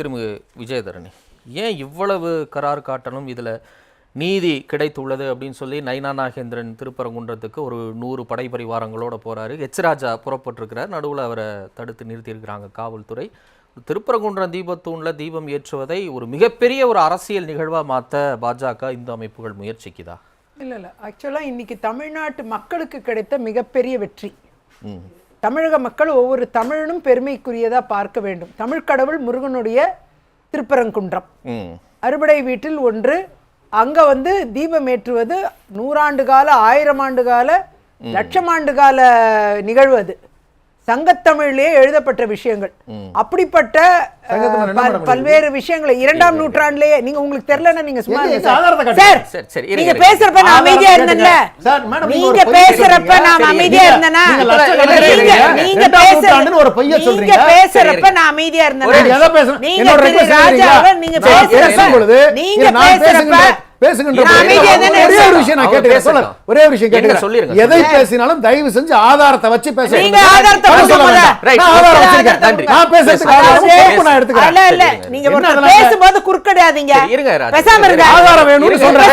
திருமிகு விஜயதரணி ஏன் இவ்வளவு கரார் காட்டணும்? இதில் நீதி கிடைத்துள்ளது அப்படின்னு சொல்லி நைனா நாகேந்திரன் திருப்பரங்குன்றத்துக்கு ஒரு நூறு படை பரிவாரங்களோட போறாரு. எச் ராஜா புறப்பட்டிருக்கிறார். நடுவில் அவரை தடுத்து நிறுத்தியிருக்கிறாங்க காவல்துறை. திருப்பரங்குன்றம் தீபத்தூணில் தீபம் ஏற்றுவதை ஒரு மிகப்பெரிய ஒரு அரசியல் நிகழ்வா மாற்ற பாஜக இந்து அமைப்புகள் முயற்சிக்குதா? இல்ல இல்ல. ஆக்சுவலா இன்னைக்கு தமிழ்நாட்டு மக்களுக்கு கிடைத்த மிகப்பெரிய வெற்றி. தமிழக மக்கள் ஒவ்வொரு தமிழனும் பெருமைக்குரியதா பார்க்க வேண்டும். தமிழ் கடவுள் முருகனுடைய திருப்பரங்குன்றம். அறுபடை வீட்டில் ஒன்று அங்க வந்து தீபம் ஏற்றுவது நூறாண்டு கால ஆயிரம் ஆண்டு கால லட்சம் ஆண்டு கால நிகழ்வு அது. சங்கத்தமிழிலே எழுதப்பட்ட விஷயங்கள் அப்படிப்பட்ட பல்வேறு விஷயங்களை இரண்டாம் நூற்றாண்டிலேயே நீங்க உங்களுக்கு தெரியலன்னா நீங்க சும்மா நீங்க. பேசுறப்ப நான் அமைதியா. இருந்தேன்ல சார், மேடம், நீங்க பேசுறப்ப. நான் அமைதியா நீங்க- இருந்தேனா நீங்க நீங்க. பேசுறப்ப நான் அமைதியா இருந்தேனா? நீங்க ராஜாவை? நீங்க பேசுறப்ப நீங்க பேசுறப்ப பேசுகின்ற- ஒரே ஒரு. விஷயம் நான். சொல்ல. ஒரே ஒரு விஷயம் கேட்டுக்கிறேன். சொல்லிருங்க, எதை. பேசினாலும் தயவு செஞ்சு ஆதாரத்தை வச்சு பேசுங்க. நீங்க ஆதாரத்தை. நான் ஆதாரம் நன்றி. வச்சிருக்கேன். நான் பேசுறதுக்கு பேசுங்க. ஆதாரம் அதாவது- பொறுப்பு நான் எடுத்துக்கிறேன். அல்ல இல்ல சரி, நீங்க பேசும்போது குறுக்கடையாதீங்க இருங்க. பேசாம இருங்க. ஆதாரம் வேணும்னு சொல்றேன்.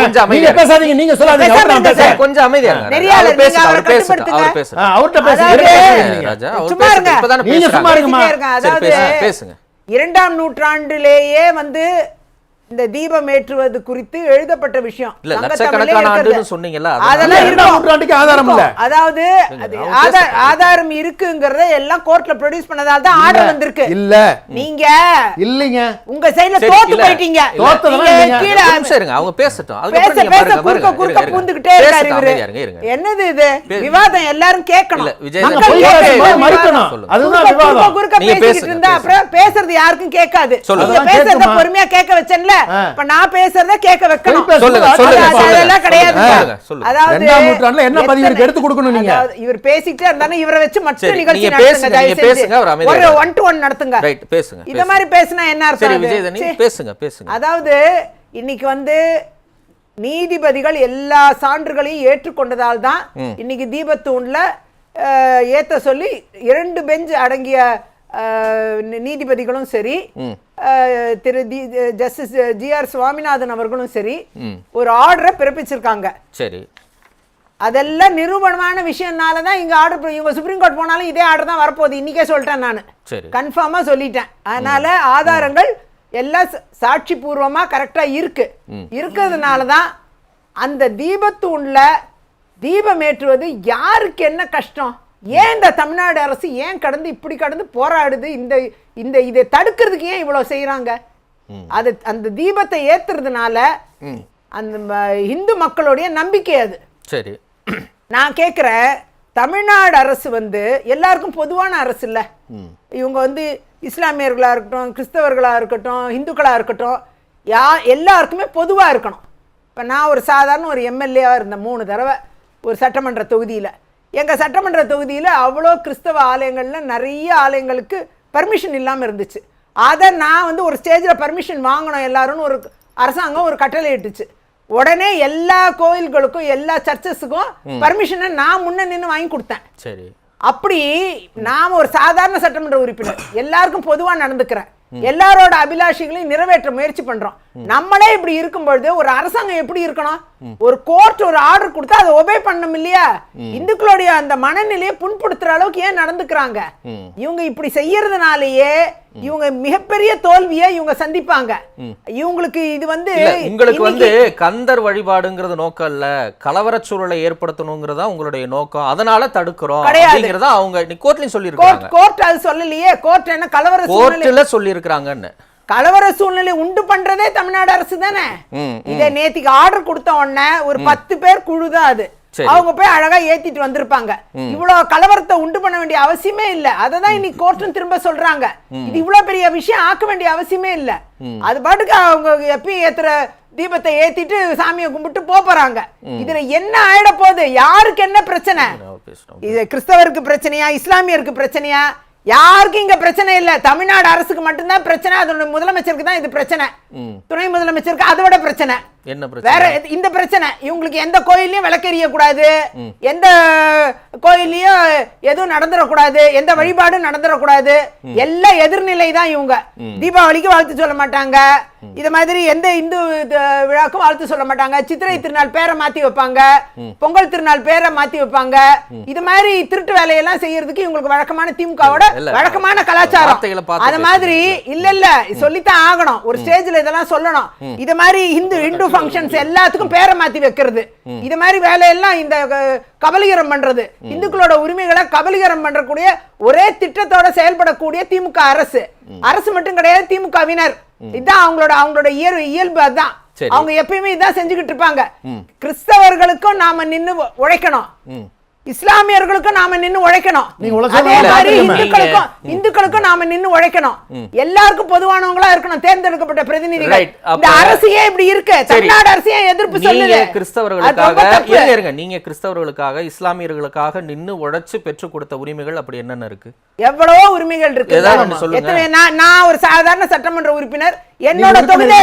கொஞ்சம் அமைதியா நீங்க இருங்க. பேசாதீங்க நீங்க சொல்லாதீங்க பேசாம அவர். கொஞ்சம் அமைதியா இருங்க. அவர்ட்ட பேசுங்க. பேசுங்க. ராஜா, அவர் சும்மா இருங்க. பேசட்டும். இப்பதானே நீங்க பேசுறாங்க. சும்மா இருங்கம்மா. பேசிட்டே இருங்க. சரி, அதாவது பேசுங்க, பேசுங்க. இரண்டாம் நூற்றாண்டிலேயே வந்து இந்த தீபம் ஏற்றுவது குறித்து எழுதப்பட்ட விஷயம். அதாவது. ஆதாரம் இருக்குங்கிறத எல்லாம் கோர்ட்ல ப்ரொடியூஸ் பண்ணதால தான் ஆர்டர் வந்திருக்கு இல்ல நீங்க இல்லைங்க உங்க சைடுல தோத்து. போயிட்டீங்க அவங்க பேசட்டும். பேச பேச பாருங்க, குறுக்க. குறுக்க. பூந்துகிட்டே இருக்காரு. என்னது இது விவாதம் எல்லாரும் கேட்கணும் குறுக்க பேசிக்கிட்டு இருந்தா. அப்புறம் பேசுறது யாருக்கும் கேட்காது சொல்லுங்க. நீங்க பேசுறத? பொறுமையா கேட்க வச்சேன்ல. இப்ப நான் பேசுறத கேட்க வைக்கணும். அதெல்லாம் கிடையாது. அதாவது நூற்றாண்டுல என்ன பதிவு இருக்கு? எடுத்து கொடுக்கணும் நீங்க. இவர் பேசிக்கிட்டே இருந்தாலும் இவரை வச்சு மற்ற நிகழ்ச்சி நடத்துங்க ஒரு. ஒன் டு ஒன் நடத்துங்க ரைட், பேசுங்க, பேசுங்க. மாதிரி பேசினா என்ன அர்த்தம். பேசுங்க பேசுங்க அதாவது இன்னைக்கு வந்து நீதிபதிகள் எல்லா சான்றுகளையும் ஏற்றுக்கொண்டதால் தான் இன்னைக்கு தீபத்தூண்ல ஏத்த சொல்லி இரண்டு பெஞ்ச் அடங்கிய நீதிபதிகளும் சரி திரு the justice G R Swaminathan அவர்களும் சரி ஒரு ஆர்டரை பிறப்பிச்சிருக்காங்க. சரி. அதெல்லாம் நிரூபணமான விஷயம்னால தான் இங்க ஆர்டர் இவங்க சுப்ரீம் கோர்ட் போனாலும் இதே ஆர்டர் தான் வரப்போகுது. இன்னைக்கே சொல்லிட்டேன் நான். சரி. கன்ஃபார்மா சொல்லிட்டேன். அதனால ஆதாரங்கள் எல்லாம் சாட்சி பூர்வமா கரெக்டா இருக்கு. இருக்கிறதுனால தான் அந்த தீபத்தூண்ல தீபம் ஏற்றுவது யாருக்கு என்ன கஷ்டம்? ஏன் இந்த தமிழ்நாடு அரசு ஏன் கடந்து இப்படி கடந்து போராடுது? இந்த இந்த இதை தடுக்கிறதுக்கு ஏன் இவ்வளவு செய்றாங்க? அது அந்த தீபத்தை ஏத்துறதுனால அந்த இந்து மக்களுடைய நம்பிக்கை அது. சரி. நான் கேட்குறேன் தமிழ்நாடு அரசு வந்து எல்லாருக்கும் பொதுவான அரசு இல்லை. இவங்க வந்து இஸ்லாமியர்களாக இருக்கட்டும் கிறிஸ்தவர்களாக இருக்கட்டும் இந்துக்களாக இருக்கட்டும் யா எல்லாருக்குமே பொதுவாக இருக்கணும். இப்போ நான் ஒரு சாதாரண ஒரு எம்எல்ஏவாக இருந்தேன் மூணு தடவை ஒரு சட்டமன்ற தொகுதியில். எங்கள் சட்டமன்ற தொகுதியில் அவ்வளோ கிறிஸ்தவ ஆலயங்கள்ல நிறைய ஆலயங்களுக்கு பர்மிஷன் இல்லாமல் இருந்துச்சு. அதை நான் வந்து ஒரு ஸ்டேஜில் பர்மிஷன் வாங்கணும் எல்லாரும்னு ஒரு அரசாங்கம் ஒரு கட்டளை இட்டுச்சு. உடனே எல்லா கோயில்களுக்கும் எல்லா சர்ச்சஸுக்கும் பர்மிஷனை நான் முன்ன நின்று வாங்கி கொடுத்தேன். சரி. அப்படி நாம ஒரு சாதாரண சட்டமன்ற உறுப்பினர் எல்லாருக்கும் பொதுவா நடந்துக்கிறேன். எல்லாரோட அபிலாஷைகளையும் நிறைவேற்ற முயற்சி பண்றோம். நம்மளே இப்படி இருக்கும் பொழுது ஒரு அரசாங்கம் எப்படி இருக்கணும்? ஒரு கோர்ட் ஒரு ஆர்டர் கொடுத்தா அதை ஒபே பண்ணணும் இல்லையா? இந்துக்களுடைய அந்த மனநிலையை புண்படுத்துற அளவுக்கு ஏன் நடந்துக்கிறாங்க? இவங்க இப்படி செய்யறதுனாலயே இவங்க மிகப்பெரிய தோல்வியை இவங்க சந்திப்பாங்க. இவங்களுக்கு இது வந்து உங்களுக்கு வந்து கந்தர் வழிபாடுங்கிறது நோக்கம் இல்ல. கலவரச் சூழலை ஏற்படுத்தணுங்கிறதா உங்களுடைய நோக்கம். அதனால தடுக்கிறோம். அப்படிங்கறத அவங்க கோர்ட்லயும் சொல்லி கோர்ட் அது சொல்லலையே. கோர்ட் என்ன கலவர கோர்ட்ல சொல்லி இருக்காங்கன்னு கலவர சூழ்நிலை உண்டு பண்றதே தமிழ்நாடு அரசு தானே? இதை நேத்திக்கு ஆர்டர் கொடுத்த உடனே ஒரு பத்து பேர் குழு தான் அது. அவங்க போய் அழகா ஏத்திட்டு வந்திருப்பாங்க. இவ்வளவு கலவரத்தை உண்டு பண்ண வேண்டிய அவசியமே இல்ல. அததான் இன்னைக்கு கோர்ட்டும் திரும்ப சொல்றாங்க. இது இவ்வளவு பெரிய விஷயம் ஆக்க வேண்டிய அவசியமே இல்ல. அது பாட்டுக்கு அவங்க எப்பயும் ஏத்துற தீபத்தை ஏத்திட்டு சாமியை கும்பிட்டு போறாங்க. இதுல என்ன ஆயிட போகுது? யாருக்கு என்ன பிரச்சனை? இது கிறிஸ்தவருக்கு பிரச்சனையா இஸ்லாமியருக்கு பிரச்சனையா? யாருக்கும் இங்க பிரச்சனை இல்ல. தமிழ்நாடு அரசுக்கு மட்டும்தான் பிரச்சனை. அதோட முதலமைச்சருக்கு தான் இது பிரச்சனை. துணை முதலமைச்சருக்கு அதோட பிரச்சனை. என்ன பிரச்சனை? வேற இந்த பிரச்சனை. இவங்களுக்கு எந்த கோயிலையும் விளக்கெறிய கூடாது. எந்த கோயில்லயும் எதுவும் நடந்துடக்கூடாது எந்த வழிபாடும் நடந்துடக்கூடாது எல்லாம் எதிர்நிலை தான் இவங்க. தீபாவளிக்கு வாழ்த்து சொல்ல மாட்டாங்க. இது மாதிரி எந்த இந்து விழாக்கும் வாழ்த்து சொல்ல மாட்டாங்க. சித்திரை திருநாள் பேரை மாத்தி வைப்பாங்க. பொங்கல் திருநாள் பேரை மாத்தி வைப்பாங்க. இது மாதிரி திருட்டு வேலையெல்லாம் செய்யறதுக்கு இவங்களுக்கு வழக்கமான திமுகவோட வழக்கமான கலாச்சாரம். அது மாதிரி இல்ல இல்ல. சொல்லித்தான் ஆகணும். ஒரு ஸ்டேஜ்ல இதெல்லாம் சொல்லணும். இது மாதிரி இந்து இந்து ஃபங்க்ஷன்ஸ் எல்லாத்துக்கும் பேரை மாத்தி வைக்கிறது. இது மாதிரி வேலையெல்லாம் இந்த கபலீகரம் பண்றது. இந்துக்களோட உரிமைகளை கபலீகரம் பண்றக்கூடிய ஒரே திட்டத்தோட செயல்படக்கூடிய திமுக அரசு. அரசு மட்டும் கிடையாது திமுகவினர். இதான் அவங்களோட அவங்களோட இயல்பு இயல்பு அதான். அவங்க எப்பயுமே இதான் செஞ்சுக்கிட்டு இருப்பாங்க. கிறிஸ்தவர்களுக்கும் நாம நின்னு உழைக்கணும். இஸ்லாமியர்களுக்கும் நாம நின்னு உழைக்கணும். அதே மாதிரி. இந்துக்களுக்கும் இந்துக்களுக்கும் நாம நின்னு உழைக்கணும். எல்லாருக்கும் பொதுவானவங்களா இருக்கணும். தேர்ந்தெடுக்கப்பட்ட பிரதிநிதிகள். இந்த அரசியே இப்படி இருக்கு. தமிழ்நாடு அரசியே எதிர்ப்பு நீங்க சொல்லுது. கிறிஸ்தவர்களுக்காக. இருங்க. நீங்க கிறிஸ்தவர்களுக்காக இஸ்லாமியர்களுக்காக நின்னு உழைச்சு பெற்று கொடுத்த உரிமைகள் அப்படி என்னென்ன இருக்கு? எவ்வளவோ உரிமைகள் இருக்கு. நான் ஒரு சாதாரண சட்டமன்ற உறுப்பினர். என்னோட தொகுதியில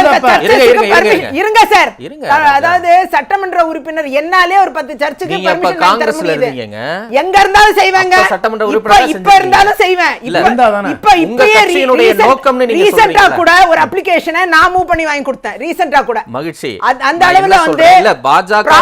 இருங்க, சார். இருங்க. அதாவது சட்டமன்ற உறுப்பினர் என்னாலே ஒரு பத்து சர்ச்சுக்கு வாங்கி தர முடியுது. இருந்தீங்க எங்க இருந்தாலும் செய்வேங்க சட்டமன்ற உறுப்பினரா இப்ப. இருந்தாலும் செய்வேன். இப்ப- இப்பயே கட்சியினுடைய நோக்கம்னு நீங்க? கூட ஒரு அப்ளிகேஷனை நான் மூவ் பண்ணி வாங்கி கொடுத்தேன் ரீசெண்டா கூட மகிழ்ச்சி அந்த- அளவுல வந்து? இல்ல பாஜக ஆ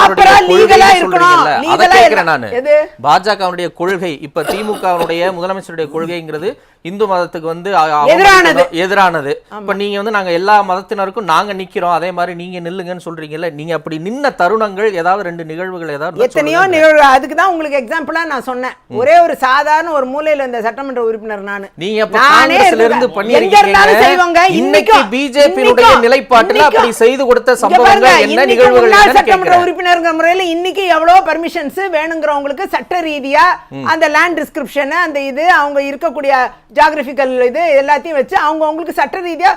இருக்கணும். கேட்கிறேன் இல்ல. நானு எது? பாஜகவுடைய கொள்கை இப்ப திமுகவுடைய முதலமைச்சருடைய கொள்கைங்கிறது இந்து மதத்துக்கு வந்து எதிரானது. எதிரானது இப்ப நீங்க வந்து நாங்க எல்லா மதத்தினருக்கும் நாங்க நிக்கிறோம் அதே மாதிரி நீங்க நில்லுங்கன்னு சொல்றீங்கல்ல நீங்க அப்படி நின்ன தருணங்கள் ஏதாவது ரெண்டு நிகழ்வுகள் ஏதாவது எத்தனையோ. நிகழ்வு அதுக்கு தான் உங்களுக்கு எக்ஸாம்பிளா நான் சொன்னேன். ஒரே ஒரு சாதாரண ஒரு மூலையில இந்த சட்டமன்ற உறுப்பினர் நானு. நீங்க நானே. இருந்து எங்க இருந்தாலும் செய்வாங்க. இன்னைக்கு இன்னைக்கும், நிலைப்பாட்டுல அப்படி. செய்து கொடுத்த சம்பவங்கள் என்ன நிகழ்வுகள் சட்டமன்ற. உறுப்பினருங்கிற முறையில இன்னைக்கு எவ்வளவு பர்மிஷன்ஸ் வேணுங்கிறவங்களுக்கு சட்ட ரீதியா அந்த லேண்ட் டிஸ்கிரிப்ஷன் அந்த இது அவங்க இருக்கக்கூடிய ஜாகிரபிக்கல் இது எல்லாத்தையும் வச்சு அவங்க அவங்களுக்கு சட்ட ரீதியா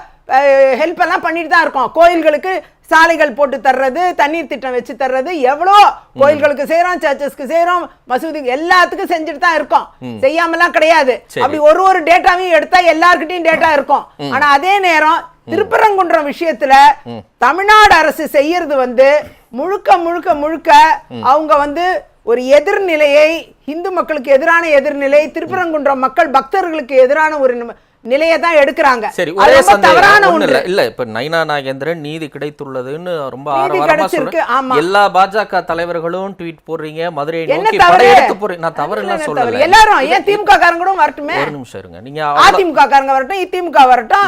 ஹெல்ப் எல்லாம் பண்ணிட்டு தான் இருக்கோம். கோயில்களுக்கு சாலைகள் போட்டு தர்றது தண்ணீர் திட்டம் வச்சு தர்றது எவ்வளோ கோயில்களுக்கு செய்யறோம் சர்ச்சஸ்க்கு செய்யறோம் மசூதிக்கு எல்லாத்துக்கும் செஞ்சுட்டு தான் இருக்கோம். செய்யாமலாம் கிடையாது. அப்படி ஒரு ஒரு டேட்டாவையும் எடுத்தா எல்லார்கிட்டயும் டேட்டா இருக்கும். ஆனா அதே நேரம் திருப்பரங்குன்றம் விஷயத்துல தமிழ்நாடு அரசு செய்யறது வந்து முழுக்க முழுக்க முழுக்க அவங்க வந்து ஒரு எதிர்நிலையை இந்து மக்களுக்கு எதிரான எதிர்நிலை திருப்பரங்குன்றம் மக்கள் பக்தர்களுக்கு எதிரான ஒரு நிலையை தான் எடுக்கிறாங்க. சரி ஒரே தவறான இல்ல ஒன்று. இல்ல. இப்ப நைனா நாகேந்திரன் நீதி கிடைத்துள்ளதுன்னு ரொம்ப ஆரவாரமா சொல்றேன். எல்லா பாஜக தலைவர்களும் ட்வீட் போடுறீங்க என்ன நோக்கி படையெடுத்து போறீங்க. நான் தவறு என்ன சொல்லல? எல்லாரும் ஏன் திமுக காரங்களும் வரட்டுமே? ஒரு நிமிஷம் இருங்க. நீங்க அதிமுக காரங்க வரட்டும் திமுக வரட்டும்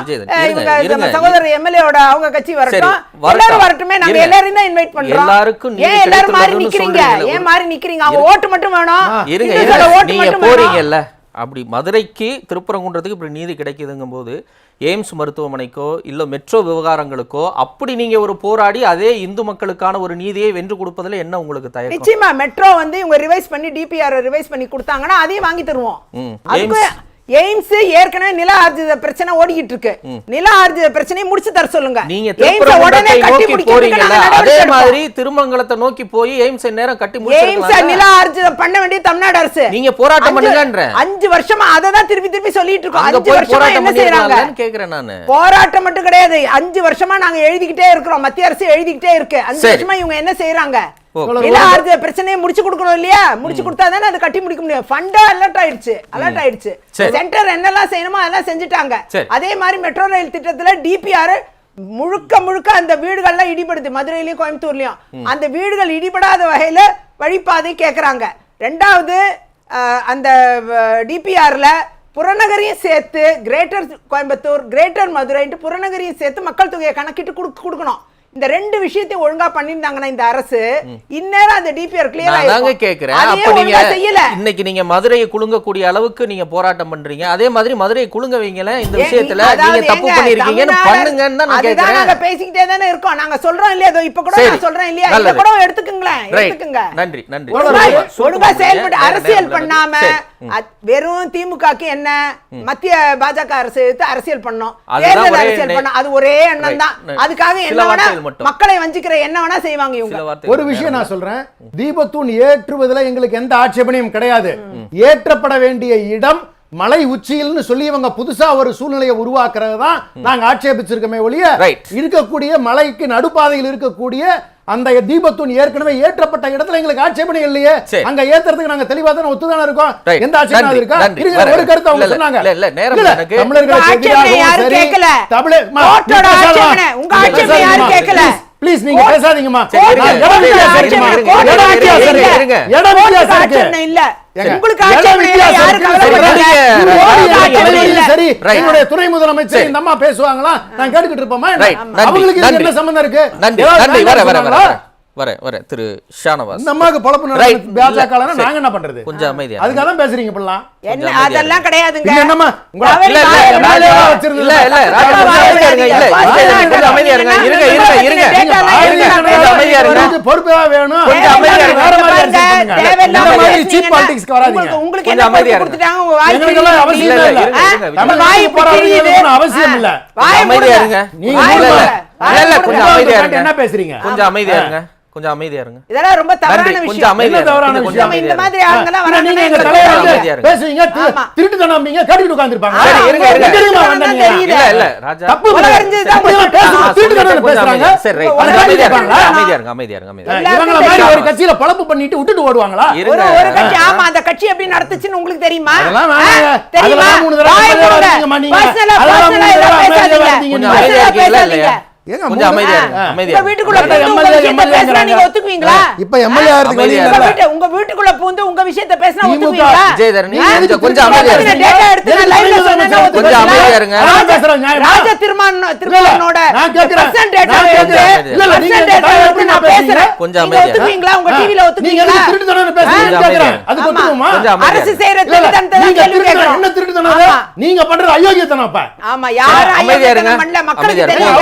இவங்க சகோதரர் எம்எல்ஏவோட அவங்க கட்சி வரட்டும். எல்லாரும் வரட்டுமே. நாங்க. எல்லாரும் தான் இன்வைட் பண்றோம். எல்லாருக்கும் ஏன் எல்லாரும் மாறி நிக்கிறீங்க. ஏன் மாறி நிக்கிறீங்க? அவங்க ஓட்டு மட்டும் வேணும். இருங்க. ஓட்டு மட்டும் போறீங்கல்ல. அப்படி மதுரைக்கு திருப்பரங்குன்றத்துக்கு இப்படி நீதி கிடைக்குதுங்கும் போது எய்ம்ஸ் மருத்துவமனைக்கோ இல்ல மெட்ரோ விவகாரங்களுக்கோ அப்படி நீங்க ஒரு போராடி அதே இந்து மக்களுக்கான ஒரு நீதியை வென்று கொடுப்பதுல என்ன உங்களுக்கு தயக்கம்? நிச்சயமா மெட்ரோ வந்து இவங்க ரிவைஸ் பண்ணி டிபிஆர் ரிவைஸ் பண்ணி கொடுத்தாங்கன்னா அதையும் வாங்கி தருவோம். எய்ம்ஸ் ஏற்கனவே நில ஆர்ஜித பிரச்சனை ஓடிக்கிட்டு இருக்கு நில ஆர்ஜித பிரச்சனையை முடிச்சு தர சொல்லுங்க. நீங்க உடனே கட்டி நாங்க அதே மாதிரி திருமங்கலத்தை நோக்கி போய் எய்ம்ஸ் நேரம் கட்டி எய்ம்ஸ் நில ஆர்ஜிதம் பண்ண வேண்டிய தமிழ்நாடு அரசு. நீங்க போராட்டம் பண்ணுங்கன்றேன். அஞ்சு வருஷமா அதை தான் திருப்பி திருப்பி சொல்லிட்டு இருக்கோம். அஞ்சு வருஷமா போராட்டம் என்ன செய்யறாங்க கேக்குறேன் நானு. போராட்டம் மட்டும் கிடையாது. அஞ்சு வருஷமா நாங்க எழுதிக்கிட்டே இருக்கிறோம். மத்திய அரசு எழுதிக்கிட்டே இருக்கு. அஞ்சு. வருஷமா இவங்க என்ன செய்யறாங்க பிரச்சனையை முடிச்சு கொடுக்கணும் இல்லையா? முடிச்சு கொடுத்தா தானே அதை கட்டி முடிக்க முடியும். ஃபண்டா அலர்ட் ஆயிடுச்சு. அலர்ட் ஆயிடுச்சு. சென்டர் என்னெல்லாம் செய்யணுமோ அதெல்லாம் செஞ்சுட்டாங்க. அதே மாதிரி மெட்ரோ ரயில் திட்டத்துல டிபிஆர் முழுக்க முழுக்க அந்த வீடுகள்லாம் இடிபடுது. மதுரையிலயும் கோயம்புத்தூர்லயும். அந்த வீடுகள் இடிபடாத வகையில வழிபாதை கேக்குறாங்க. ரெண்டாவது அந்த டிபிஆர்ல புறநகரையும் சேர்த்து கிரேட்டர் கோயம்புத்தூர் கிரேட்டர் மதுரைன்ட்டு புறநகரையும் சேர்த்து மக்கள் தொகையை கணக்கிட்டு கொடுக்க- கொடுக்கணும். இந்த ரெண்டு விஷயத்தையும் ஒழுங்கா பண்ணியிருந்தாங்கன்னா இந்த அரசு இந்நேரம் அந்த டிபிஆர் கிளியர் நான் தாங்க கேக்குறேன். அப்ப நீங்க செய்யல. இன்னைக்கு நீங்க மதுரையை குலுங்கக்கூடிய அளவுக்கு நீங்க போராட்டம் பண்றீங்க. அதே மாதிரி மதுரையை குலுங்க வைங்களேன். இந்த விஷயத்துல நீங்க தப்பு பண்ணிருக்கீங்கன்னு பண்ணுங்கன்னு தான் நான் கேக்குறேன். நாங்க பேசிக்கிட்டே தானே இருக்கோம். நாங்க சொல்றோம் இல்லையா? இதோ இப்ப கூட. நான் சொல்றேன் இல்லையா? இத நல்லது. கூட எடுத்துக்கங்களேன். எடுத்துக்கங்க. நன்றி நன்றி. ஒழுங்கா- நேரம் அரசியல். பண்ணாம. அத்- வெறும் திமுகக்கு என்ன? மத்திய பாஜக அரசு எடுத்து அரசியல் பண்ணோம். தேர்தல் ஒரே அரசியல் பண்ணோம். அது ஒரே எண்ணம் தான். அதுக்காக என்ன வேணா. மக்களை வஞ்சிக்கிற என்ன வேணா செய்வாங்க இவங்க. ஒரு விஷயம் நான் சொல்றேன். தீபத்தூண் ஏற்றுவதில் எங்களுக்கு எந்த ஆட்சேபனையும் கிடையாது. ஏற்றப்பட வேண்டிய இடம் மலை உச்சியில்னு சொல்லி இவங்க புதுசா ஒரு சூழ்நிலையை உருவாக்குறது தான் நாங்க ஆட்சேபிச்சிருக்கோமே ஒழிய Right. இருக்கக்கூடிய மலைக்கு நடுப்பாதையில் இருக்கக்கூடிய அந்த தீபத்தூண் ஏற்கனவே ஏற்றப்பட்ட இடத்துல எங்களுக்கு ஆட்சேபனை இல்லையே. அங்க ஏத்துறதுக்கு நாங்க தெளிவா தானே ஒத்துதானே இருக்கோம். எந்த ஆட்சேபனை இருக்கா. இருங்க. ஒரு கருத்து அவங்க சொன்னாங்க இல்ல, இல்ல, நேரம் எனக்கு- தமிழர்களுக்கு யாரும் சரி, கேட்கல. தமிழ் உங்க ஆட்சேபனை யாரும். கேட்கல. Please நீங்க பேசாதீங்கம்மா. என்னுடைய துணை முதலமைச்சர் சரி. இந்த அம்மா பேசுவாங்களா? நான் கேட்டுக்கிட்டு இருப்போமா அவங்களுக்கு. என்ன சம்பந்தம் இருக்கு? வர வேண்டாம்னு வர திரு ஷானவாஸ் இந்த அம்மாவுக்கு பொழப்பு பாஜக சரி. நாங்க என்ன பண்றது கொஞ்சம் அமைதியா அதுக்காக தான் பேசுறீங்க இப்பெல்லாம் என்ன அதெல்லாம் கிடையாதுங்க என்னம்மா? உங்க- இல்ல, இல்ல, வாயை இல்ல. இல்ல, கொஞ்சம் அமைதியா இருங்க. இல்ல, வாயை இல்ல, இல்ல, மூடாதீங்க. கொஞ்சம் அமைதியா இருங்க. இருங்க, இருங்க, அமைதியா இருங்க. பொறுப்பா வேணும் கொஞ்சம் அமைதியா இருங்க. வேற மாதிரி பாருங்க, அரசியல் பண்ணுங்க. தேவையில்லாம இந்த மாதிரி பேசுனீங்கன்னா cheap politics க்கு வராதீங்க. உங்களுக்கு- என்ன அமைதியா. கொடுத்துட்டாங்க, உங்க வாய் எங்களுக்கெல்லாம். அவசியம் இல்ல, நம்ம. வாய். ஒண்ணும் அவசியம். இல்ல. அமைதியா. இருங்க. நீங்க இல்ல, இல்ல. கொஞ்சம் அமைதியா இருங்க. என்ன பேசுறீங்க கொஞ்சம் அமைதியா இருங்க கொஞ்சம் அமைதியா இருங்க. இதெல்லாம் ரொம்ப தவறான விஷயம். அமைதியா என்ன தவறான விஷயம்? இந்த மாதிரி. ஆளுங்கெல்லாம் இல்ல, நீங்க எங்க இருங்க. பேசுவீங்க. திருட்டு தனம்பீங்க கேட்டுக்கிட்டு உட்கார்ந்திருப்பாங்க. சரி, இருங்க, இருங்க. இல்ல இல்ல ராஜா. தப்பு. ஆ, திருட்டு தானே கொஞ்சம் பேசுறாங்க. அமைதியா. சரி ரைட் அமைதியா இருங்க. அமைதியா இருங்க அமைதியா இருங்க அமைதியா இவங்கள மாதிரி ஒரு கட்சியில பழப்பு பண்ணிட்டு விட்டுட்டு ஓடுவாங்களா? ஒரு கட்சி ஆமா அந்த கட்சி எப்படி நடத்துச்சுன்னு உங்களுக்கு தெரியுமா? அதெல்லாம் தெரியுமா? அதெல்லாம் மூணு தடவை நீங்க. ஆ, அதெல்லாம் மூணு தடவை பேசாதீங்க. பூந்து உங்க விஷயத்தை பேசினா இப்ப எம்எல்ஏ உங்க வீட்டுக்குள்ள பூந்து உங்க விஷயத்தை? கொஞ்சம் அமைதியா இருங்க. ராஜ நீங்க. கொஞ்சம் நீங்க ஒத்துக்குவீங்களா உங்க. டிவில நீங்க ஒத்துக்குவீங்களா அரசு இருங்க. செய்யற நீங்க. நீங்க பண்றது அயோக்கியத்தனம் அப்ப. ஆமா யார் இருங்க. மக்களுக்கு இருங்க. தெரியும்.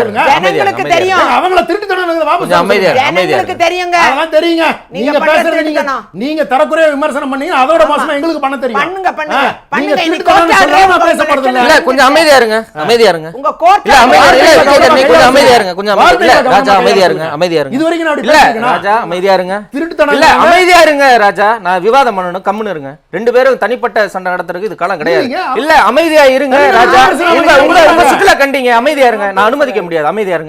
இருங்க. ஜனங்களுக்கு இருங்க, தெரியும். அவங்கள திருட்டு தானே வாபஸ். இருங்க. ஜனங்களுக்கு இருங்க. தெரியுங்க அதெல்லாம் தெரியுங்க நீங்க நீங்க பண்ற பேசுறது நீங்க திருட்டுத்தனம். நீங்க தரக்குறைய விமர்சனம் பண்ணீங்க அதோட மோசமா எங்களுக்கு பண்ண தெரியும் பண்ணுங்க, பண்ணுங்க. நீங்க பண்ணுங்க. இன்னைக்கு திருட்டுத்தனம்னு கோர்ட்ல சொல்லாம உங்க பேசப்படுறது இல்ல. கொஞ்சம் அமைதியா இருங்க அமைதியா இருங்க உங்க கோர்ட்ல இல்ல அமைதியா இல்ல கொஞ்சம் அமைதியா இருங்க கொஞ்சம் அமைதியா ராஜா. இருங்க. அமைதியா இருங்க. இது வரைக்கும் நான் அப்படி இல்ல? ராஜா அமைதியா இருங்க. திருட்டுத்தனம் இல்ல அமைதியா இருங்க ராஜா. நான் விவாதம் பண்ணணும் கம்முன்னு இருங்க. ரெண்டு பேரும் தனிப்பட்ட சண்டை நடத்துறதுக்கு இது காலம் கிடையாது. இல்ல அமைதியா இருங்க ராஜா. உங்க உங்க. சிக்கல கண்டீங்க அமைதியா இருங்க. நான் அனுமதிக்க முடியாது அமைதியா இருங்க.